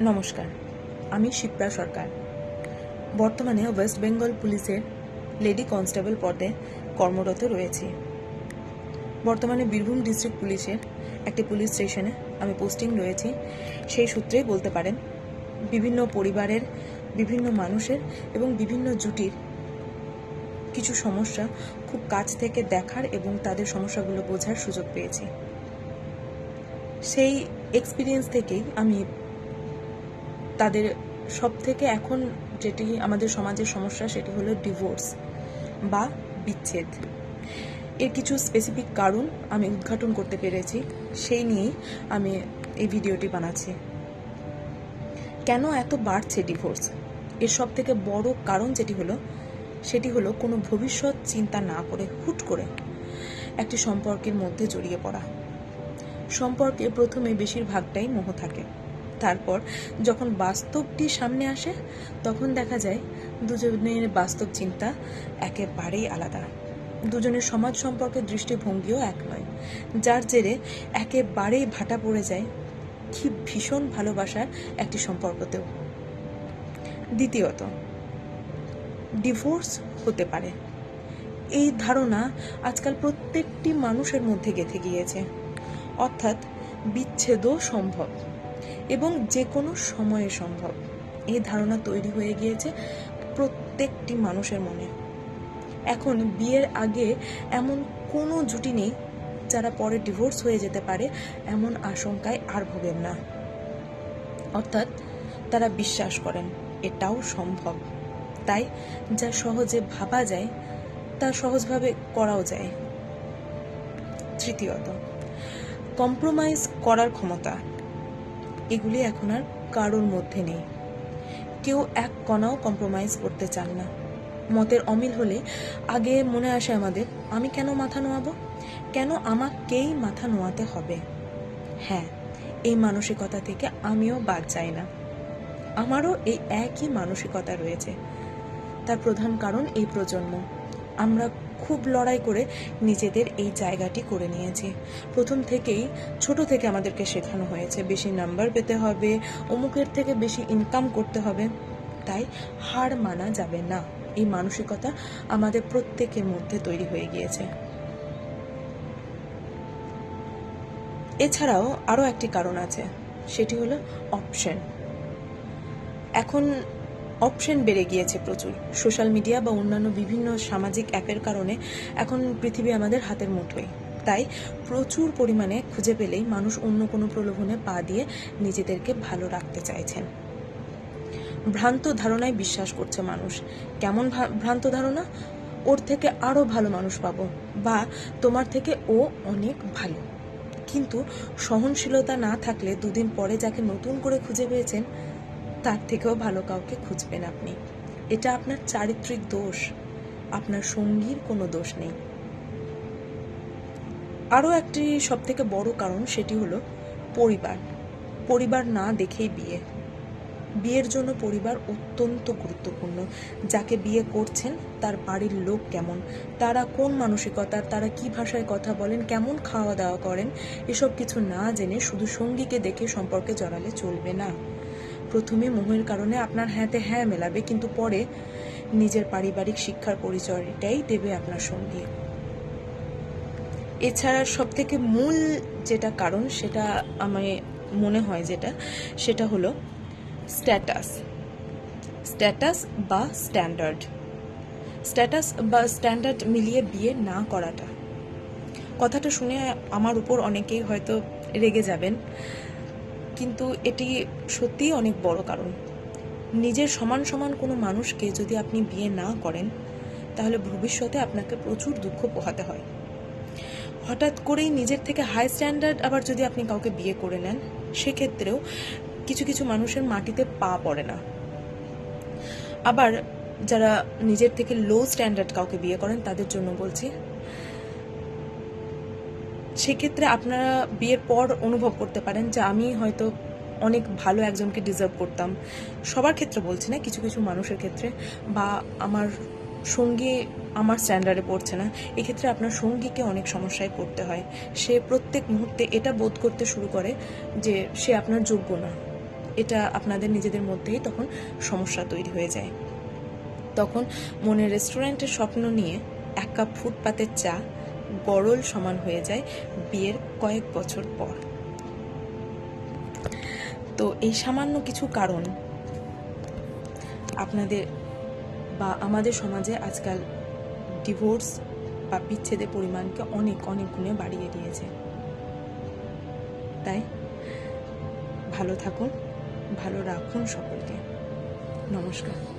নমস্কার, আমি শিপ্রা সরকার। বর্তমানে ওয়েস্ট বেঙ্গল পুলিশের লেডি কনস্টেবল পদে কর্মরত রয়েছি। বর্তমানে বীরভূম ডিস্ট্রিক্ট পুলিশের একটি পুলিশ স্টেশনে আমি পোস্টিং রয়েছি। সেই সূত্রেই বলতে পারেন, বিভিন্ন পরিবারের, বিভিন্ন মানুষের এবং বিভিন্ন জুটির কিছু সমস্যা খুব কাছ থেকে দেখার এবং তাদের সমস্যাগুলো বোঝার সুযোগ পেয়েছি। সেই এক্সপিরিয়েন্স থেকেই আমি তাদের সব থেকে এখন যেটি আমাদের সমাজের সমস্যা, সেটি হলো ডিভোর্স বা বিচ্ছেদ। এর কিছু স্পেসিফিক কারণ আমি উদ্ঘাটন করতে পেরেছি, সেই নিয়েই আমি এই ভিডিওটি বানাচ্ছি। কেন এত বাড়ছে ডিভোর্স এর সব থেকে বড় কারণ যেটি হলো, সেটি হলো কোনো ভবিষ্যৎ চিন্তা না করে হুট করে একটি সম্পর্কের মধ্যে জড়িয়ে পড়া। সম্পর্কে প্রথমে বেশিরভাগটাই মোহ থাকে। তারপর যখন বাস্তবটি সামনে আসে, তখন দেখা যায় দুজনের বাস্তব চিন্তা একেবারেই আলাদা। দুজনের সমাজ সম্পর্কে দৃষ্টিভঙ্গিও এক নয়। যার জেরে একেবারেই ভাটা পড়ে যায় কি ভীষণ ভালোবাসার একটি সম্পর্কতেও। দ্বিতীয়ত, ডিভোর্স হতে পারে। এই ধারণা আজকাল প্রত্যেকটি মানুষের মধ্যে গেঁথে গিয়েছে। অর্থাৎ বিচ্ছেদও সম্ভব। এবং যে কোনো সময়ে সম্ভব। এই ধারণা তৈরি হয়ে গিয়েছে প্রত্যেকটি মানুষের মনে। এখন বিয়ের আগে এমন কোনো জুটি নেই যারা পরে ডিভোর্স হয়ে যেতে পারে এমন আশঙ্কায় আর ভোগেন না। অর্থাৎ তারা বিশ্বাস করেন, এটাও সম্ভব। তাই যা সহজে ভাবা যায়, তা সহজভাবে করাও যায়। তৃতীয়ত, কম্প্রোমাইজ করার ক্ষমতা। এগুলি এখন আর কারোর মধ্যে নেই। কেউ এক কণাও কম্প্রোমাইজ করতে চান না। মতের অমিল হলে আগে মনে আসে আমাদের, আমি কেন মাথা নোয়াবো? কেন আমাকেই মাথা নোয়াতে হবে? হ্যাঁ এই মানসিকতা থেকে আমিও বাদ যাই না। আমারও এই একই মানসিকতা রয়েছে। তার প্রধান কারণ এই প্রজন্ম। আমরা খুব লড়াই করে নিজেদের এই জায়গাটি করে নিয়েছি। প্রথম থেকেই ছোট থেকে আমাদেরকে শেখানো হয়েছে, বেশি নাম্বার পেতে হবে, অমুকের থেকে বেশি ইনকাম করতে হবে। তাই হার মানা যাবে না। এই মানসিকতা আমাদের প্রত্যেকের মধ্যে তৈরি হয়ে গিয়েছে। এছাড়াও আরও একটি কারণ আছে, সেটি হলো অপশন এখন অপশন বেড়ে গিয়েছে প্রচুর। সোশ্যাল মিডিয়া বা অন্যান্য বিভিন্ন সামাজিক অ্যাপের কারণে এখন পৃথিবী আমাদের হাতের মুঠোয়। তাই প্রচুর পরিমাণে খুঁজে পেলেই মানুষ অন্য কোনো প্রলোভনে পা দিয়ে নিজেদেরকে ভালো রাখতে চাইছেন। ভ্রান্ত ধারণায় বিশ্বাস করছে মানুষ। কেমন ভ্রান্ত ধারণা? ওর থেকে আরও ভালো মানুষ পাবো বা তোমার থেকে ও অনেক ভালো। কিন্তু সহনশীলতা না থাকলে দুদিন পরে যাকে নতুন করে খুঁজে পেয়েছেন তার থেকেও ভালো কাউকে খুঁজবেন আপনি। এটা আপনার চারিত্রিক দোষ। আপনার সঙ্গীর কোনো দোষ নেই। আরও একটি সব থেকে বড় কারণ সেটি হলো পরিবার। পরিবার না দেখেই বিয়ে। বিয়ের জন্য পরিবার অত্যন্ত গুরুত্বপূর্ণ। যাকে বিয়ে করছেন, তার বাড়ির লোক কেমন? তারা কোন মানসিকতার তারা কি ভাষায় কথা বলেন, কেমন খাওয়া দাওয়া করেন, এসব কিছু না জেনে শুধু সঙ্গীকে দেখে সম্পর্কে জড়ালে চলবে না। প্রথমে মোহের কারণে আপনার হ্যাঁতে হ্যাঁ মেলাবে, কিন্তু পরে নিজের পারিবারিক শিক্ষার পরিচয়টাই দেবে আপনার সঙ্গী। এছাড়া সব থেকে মূল যেটা কারণ, সেটা আমার মনে হয় যেটা, সেটা হলো স্ট্যাটাস স্ট্যাটাস বা স্ট্যান্ডার্ড স্ট্যাটাস বা স্ট্যান্ডার্ড মিলিয়ে বিয়ে না করাটা। কথাটা শুনে আমার উপর অনেকেই হয়তো রেগে যাবেন। কিন্তু এটি সত্যিই অনেক বড় কারণ। নিজের সমান সমান কোনো মানুষকে যদি আপনি বিয়ে না করেন, তাহলে ভবিষ্যতে আপনাকে প্রচুর দুঃখ পোহাতে হয়। হঠাৎ করেই নিজের থেকে হাই স্ট্যান্ডার্ড আবার যদি আপনি কাউকে বিয়ে করে নেন, সেক্ষেত্রেও কিছু কিছু মানুষের মাটিতে পা পড়ে না। আবার যারা নিজের থেকে লো স্ট্যান্ডার্ড কাউকে বিয়ে করেন, তাদের জন্য বলছি সেক্ষেত্রে আপনারা বিয়ের পর অনুভব করতে পারেন যে আমি হয়তো অনেক ভালো একজনকে ডিজার্ভ করতাম। সবার ক্ষেত্রে বলছি না, কিছু কিছু মানুষের ক্ষেত্রে। বা আমার সঙ্গী আমার স্ট্যান্ডার্ডে পড়ছে না। এক্ষেত্রে আপনার সঙ্গীকে অনেক সমস্যায় পড়তে হয়। সে প্রত্যেক মুহূর্তে এটা বোধ করতে শুরু করে যে সে আপনার যোগ্য না। এটা আপনাদের নিজেদের মধ্যেই তখন সমস্যা তৈরি হয়ে যায়। তখন মনে রেস্টুরেন্টের স্বপ্ন নিয়ে এক কাপ ফুটপাতের চা গরল সমান হয়ে যায় বিয়ের কয়েক বছর পর। তো এই সামান্য কিছু কারণ আপনাদের বা আমাদের সমাজে আজকাল ডিভোর্স বা বিচ্ছেদের পরিমাণকে অনেক অনেক গুণে বাড়িয়ে দিয়েছে। তাই ভালো থাকুন, ভালো রাখুন সকলকে। নমস্কার।